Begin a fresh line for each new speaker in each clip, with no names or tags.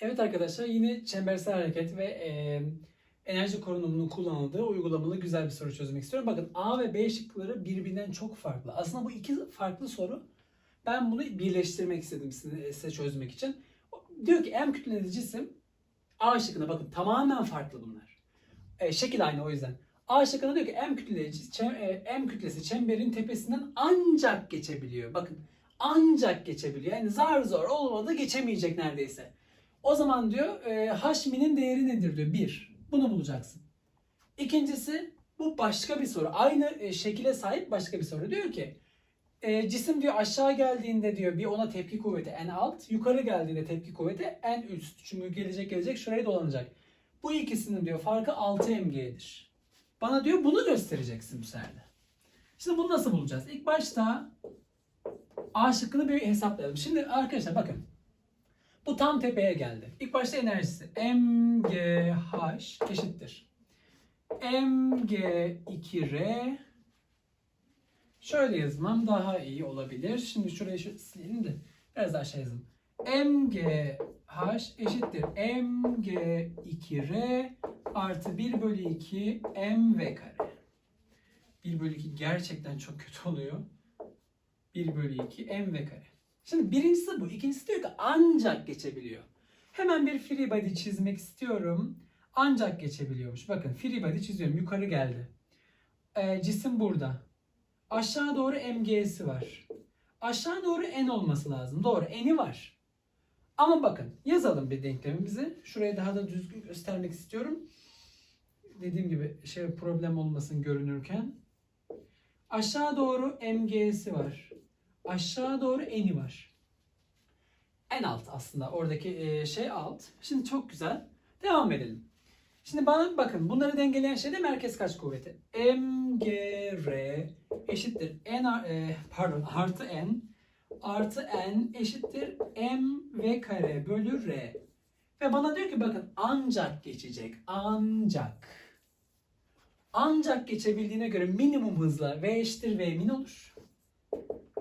Evet arkadaşlar yine çembersel hareket ve e, enerji korunumunun kullanıldığı uygulamalı güzel bir soru çözmek istiyorum. Bakın A ve B şıkları birbirinden çok farklı. Aslında bu iki farklı soru. Ben bunu birleştirmek istedim size, çözmek için. Diyor ki M kütleli cisim A şıkkına bakın tamamen farklı bunlar. E, şekil aynı o yüzden. A şıkkında diyor ki M kütleli çem, e, M kütlesi çemberin tepesinden ancak geçebiliyor. Bakın ancak geçebiliyor. Yani zar zor olmadı geçemeyecek neredeyse. O zaman diyor e, H'minin değeri nedir diyor. 1. Bunu bulacaksın. İkincisi bu başka bir soru. Aynı e, şekile sahip başka bir soru. Diyor ki e, cisim diyor aşağı geldiğinde diyor bir ona tepki kuvveti en alt, yukarı geldiğinde tepki kuvveti en üst. Çünkü gelecek gelecek şurayı dolanacak. Bu ikisinin diyor farkı 6 mg'dir. Bana diyor bunu göstereceksin bu sefer de. Şimdi bunu nasıl bulacağız? İlk başta A şıkkını bir hesaplayalım. Şimdi arkadaşlar bakın. Bu tam tepeye geldi. İlk başta enerjisi mgh eşittir. mg2r Şöyle yazmam daha iyi olabilir. Şimdi şurayı şu silelim de biraz daha aşağı yazalım. mgh eşittir mg2r artı 1 bölü 2 mv kare. 1 bölü 2 gerçekten çok kötü oluyor. 1 bölü 2 mv kare. Şimdi birincisi bu. İkincisi diyor ki ancak geçebiliyor. Hemen bir free body çizmek istiyorum. Ancak geçebiliyormuş. Bakın free body çiziyorum. Yukarı geldi. Ee, cisim burada. Aşağı doğru mg'si var. Aşağı doğru n olması lazım. Doğru. N'i var. Ama bakın yazalım bir denklemimizi. Şurayı daha da düzgün göstermek istiyorum. Dediğim gibi şey problem olmasın görünürken. Aşağı doğru mg'si var. Aşağı doğru n'i var. En alt aslında oradaki e, şey alt. Şimdi çok güzel. Devam edelim. Şimdi bana bakın bunları dengeleyen şey de merkez kaç kuvveti. mgr eşittir n e, pardon artı n artı n eşittir m v kare bölü r. Ve bana diyor ki bakın ancak geçecek. Ancak. Ancak geçebildiğine göre minimum hızla v eşittir v min olur.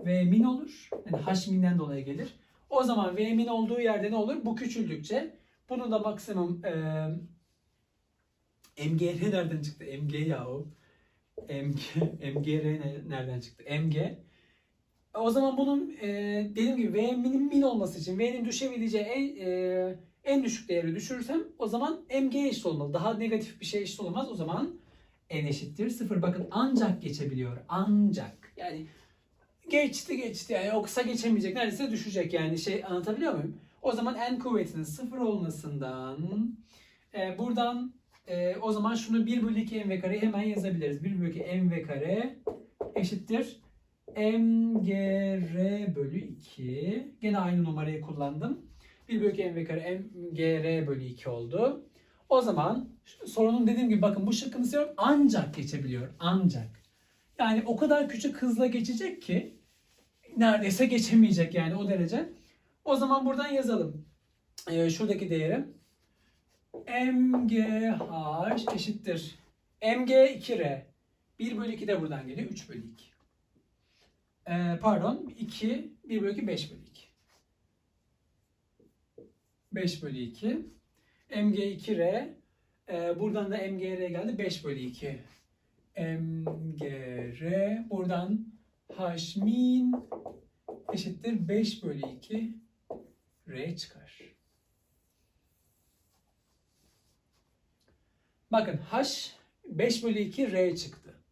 V min olur. Yani h minden dolayı gelir. O zaman v min olduğu yerde ne olur? Bu küçüldükçe bunun da maksimum e, MGR nereden çıktı? MG yahu. MG, MGR ne- nereden çıktı? MG. O zaman bunun e, dediğim gibi V min, min olması için V'nin düşebileceği en, e, en düşük değeri düşürürsem o zaman MG eşit olmalı. Daha negatif bir şey eşit olamaz. O zaman N eşittir 0. Bakın ancak geçebiliyor. Ancak. Yani geçti geçti yani yoksa geçemeyecek. Neredeyse düşecek yani şey anlatabiliyor muyum? O zaman N kuvvetinin 0 olmasından e, buradan e, o zaman şunu 1 bölü 2 mv kare hemen yazabiliriz. 1 bölü 2 mv kare eşittir mgr bölü 2. Gene aynı numarayı kullandım. 1 bölü 2 mv kare mgr bölü 2 oldu. O zaman sorunun dediğim gibi bakın bu şıkkını istiyorum ancak geçebiliyor. Ancak. Yani o kadar küçük hızla geçecek ki neredeyse geçemeyecek yani o derece. O zaman buradan yazalım. Ee, şuradaki değeri mgh eşittir. mg 2r. 1 bölü 2 de buradan geliyor. 3 bölü 2. Ee, pardon. 2. 1 bölü 2 5 bölü 2. 5 bölü 2. mg 2r. Ee, buradan da mgr geldi. 5 bölü 2. mgr. Buradan h min eşittir 5 bölü 2 r çıkar. Bakın h 5 bölü 2 r çıktı.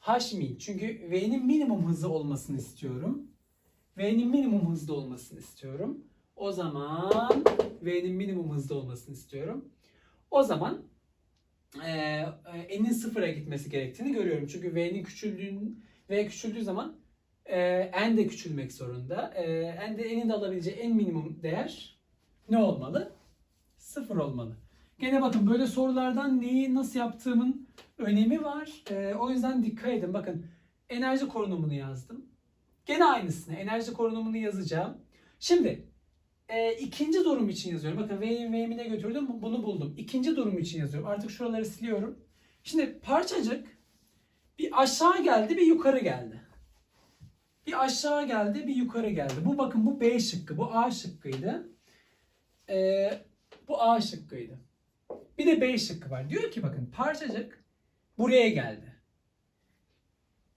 h min. Çünkü v'nin minimum hızı olmasını istiyorum. v'nin minimum hızda olmasını istiyorum. O zaman v'nin minimum hızda olmasını istiyorum. O zaman eee n'in sıfıra gitmesi gerektiğini görüyorum. Çünkü v'nin küçüldüğün v küçüldüğü zaman eee n de küçülmek zorunda. Eee n de n'in alabileceği en minimum değer ne olmalı? Sıfır olmalı. Gene bakın böyle sorulardan neyi nasıl yaptığımın önemi var. Ee, o yüzden dikkat edin. Bakın enerji korunumunu yazdım. Gene aynısını enerji korunumunu yazacağım. Şimdi e, ikinci durum için yazıyorum. Bakın V'yi V'mine götürdüm bunu buldum. İkinci durum için yazıyorum. Artık şuraları siliyorum. Şimdi parçacık bir aşağı geldi bir yukarı geldi. Bir aşağı geldi bir yukarı geldi. Bu bakın bu B şıkkı bu A şıkkıydı. Ee, Bu A şıkkıydı. Bir de B şıkkı var. Diyor ki bakın parçacık buraya geldi.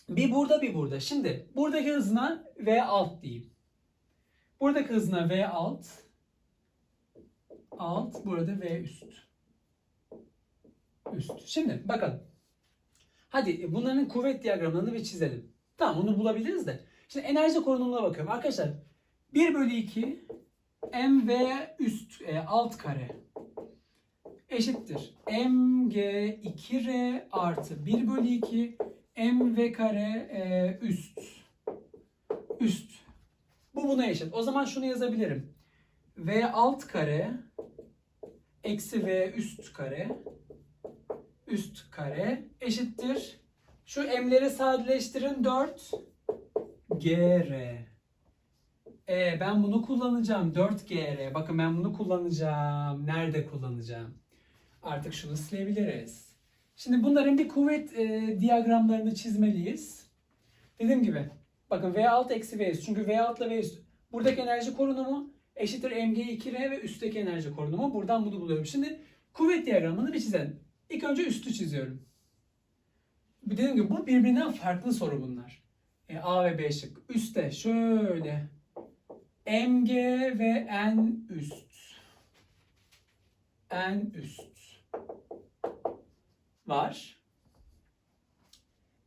Bir burada bir burada. Şimdi buradaki hızına V alt diyeyim. Buradaki hızına V alt. Alt. Burada V üst. Üst. Şimdi bakalım. Hadi bunların kuvvet diyagramlarını bir çizelim. Tamam onu bulabiliriz de. Şimdi enerji korunumuna bakıyorum. Arkadaşlar 1 bölü 2 mv üst e, alt kare eşittir. mg 2r artı 1 bölü 2 mv kare e, üst. Üst. Bu buna eşit. O zaman şunu yazabilirim. v alt kare eksi v üst kare üst kare eşittir. Şu m'leri sadeleştirin 4 gr. E, ben bunu kullanacağım. 4gr. Bakın ben bunu kullanacağım. Nerede kullanacağım? Artık şunu silebiliriz. Şimdi bunların bir kuvvet e, diyagramlarını çizmeliyiz. Dediğim gibi bakın V alt eksi V üst. Çünkü V alt ile V üst. Buradaki enerji korunumu eşittir mg2r ve üstteki enerji korunumu. Buradan bunu buluyorum. Şimdi kuvvet diyagramını bir çizelim. İlk önce üstü çiziyorum. Dediğim gibi bu birbirinden farklı soru bunlar. E, A ve B şık. Üste şöyle mg ve n üst. N üst var.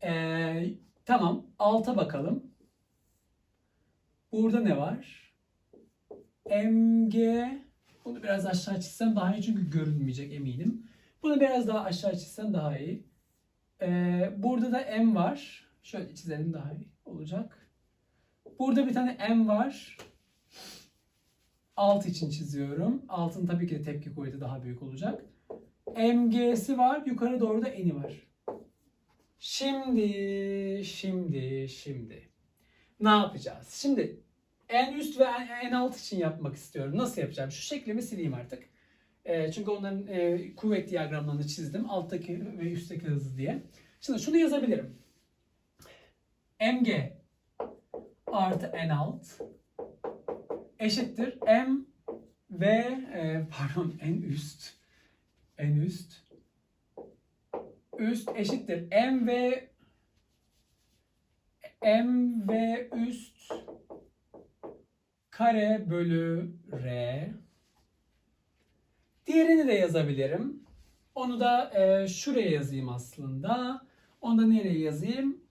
Ee, tamam. Alta bakalım. Burada ne var? mg bunu biraz aşağı çizsem daha iyi çünkü görünmeyecek eminim. Bunu biraz daha aşağı çizsem daha iyi. Ee, burada da m var. Şöyle çizelim daha iyi olacak. Burada bir tane m var. Alt için çiziyorum. Altın tabii ki de tepki kuvveti daha büyük olacak. MG'si var. Yukarı doğru da eni var. Şimdi, şimdi, şimdi. Ne yapacağız? Şimdi en üst ve en alt için yapmak istiyorum. Nasıl yapacağım? Şu şeklimi sileyim artık. E, çünkü onların e, kuvvet diyagramlarını çizdim. Alttaki ve üstteki hızı diye. Şimdi şunu yazabilirim. MG artı en alt eşittir M ve e, pardon en üst en üst üst eşittir M ve M ve üst kare bölü R. Diğerini de yazabilirim. Onu da e, şuraya yazayım aslında. Onu da nereye yazayım?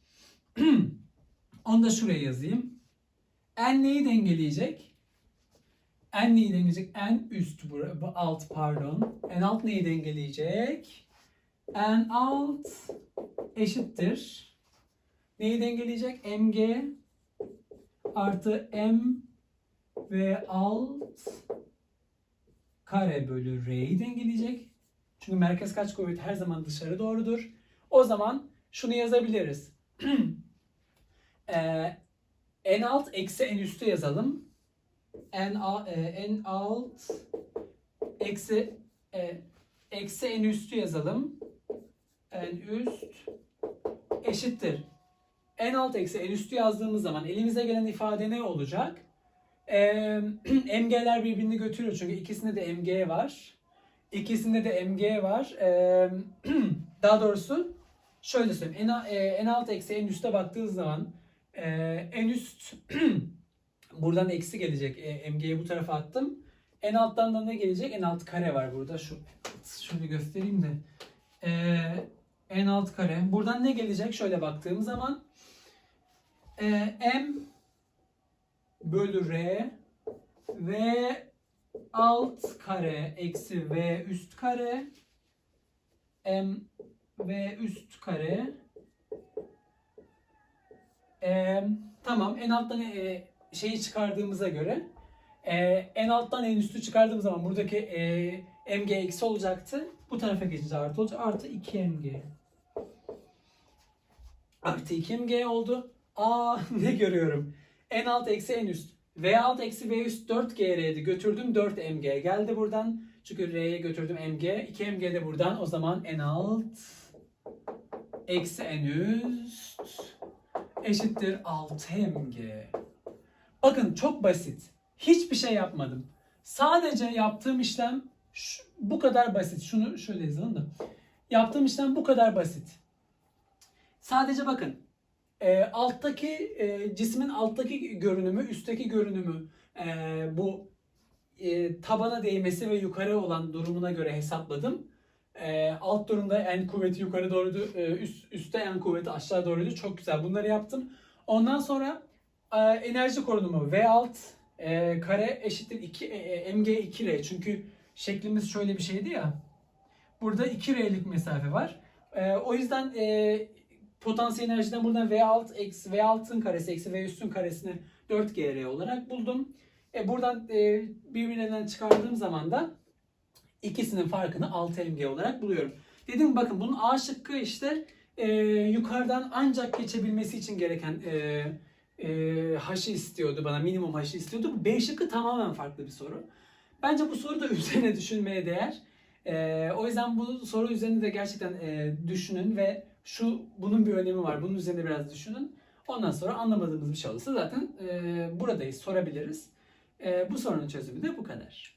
Onu da şuraya yazayım. N neyi dengeleyecek? N neyi dengeleyecek? N üst bu alt pardon. N alt neyi dengeleyecek? N alt eşittir. Neyi dengeleyecek? Mg artı M ve alt kare bölü R'yi dengeleyecek. Çünkü merkez kaç kuvvet her zaman dışarı doğrudur. O zaman şunu yazabiliriz. Ee, en alt eksi en üstü yazalım. En, a, e, en alt eksi e, eksi en üstü yazalım. En üst eşittir. En alt eksi en üstü yazdığımız zaman elimize gelen ifade ne olacak? Ee, MG'ler birbirini götürüyor çünkü ikisinde de MG var. İkisinde de MG var. Ee, daha doğrusu şöyle söyleyeyim. En, e, en alt eksi en üste baktığınız zaman e, en üst buradan eksi gelecek. E, MG'yi bu tarafa attım. En alttan da ne gelecek? En alt kare var burada. Şu şöyle göstereyim de. E, en alt kare. Buradan ne gelecek? Şöyle baktığım zaman e, M bölü R ve alt kare eksi V üst kare M V üst kare e, tamam en alttan e, şeyi çıkardığımıza göre e, en alttan en üstü çıkardığım zaman buradaki e, mg eksi olacaktı. Bu tarafa geçince artı olacak. Artı 2 mg. Artı 2 mg oldu. Aa ne görüyorum? En alt eksi en üst. V alt eksi V üst 4 GR'di. Götürdüm 4 mg. Geldi buradan. Çünkü R'ye götürdüm mg. 2 mg de buradan. O zaman en alt eksi en üst eşittir 6 mg. Bakın çok basit. Hiçbir şey yapmadım. Sadece yaptığım işlem Şu- bu kadar basit. Şunu şöyle yazalım da. Yaptığım işlem bu kadar basit. Sadece bakın. e, alttaki e, cismin alttaki görünümü, üstteki görünümü e, bu e, tabana değmesi ve yukarı olan durumuna göre hesapladım. E, alt durumda en kuvveti yukarı doğruydu, e, üst, üstte en kuvveti aşağı doğruydu. Çok güzel bunları yaptım. Ondan sonra e, enerji korunumu V alt e, kare eşittir 2 e, e, mg 2r. Çünkü şeklimiz şöyle bir şeydi ya. Burada 2r'lik mesafe var. E, o yüzden e, potansiyel enerjiden buradan V alt eksi V altın karesi eksi V üstün karesini 4gr olarak buldum. E, buradan e, birbirinden çıkardığım zaman da ikisinin farkını 6 mg olarak buluyorum. Dedim bakın bunun A şıkkı işte e, yukarıdan ancak geçebilmesi için gereken e, e, haşı istiyordu bana minimum haşı istiyordu. Bu B şıkkı tamamen farklı bir soru. Bence bu soru da üzerine düşünmeye değer. E, o yüzden bu soru üzerine de gerçekten e, düşünün ve şu bunun bir önemi var. Bunun üzerine biraz düşünün. Ondan sonra anlamadığımız bir şey olursa zaten e, buradayız sorabiliriz. E, bu sorunun çözümü de bu kadar.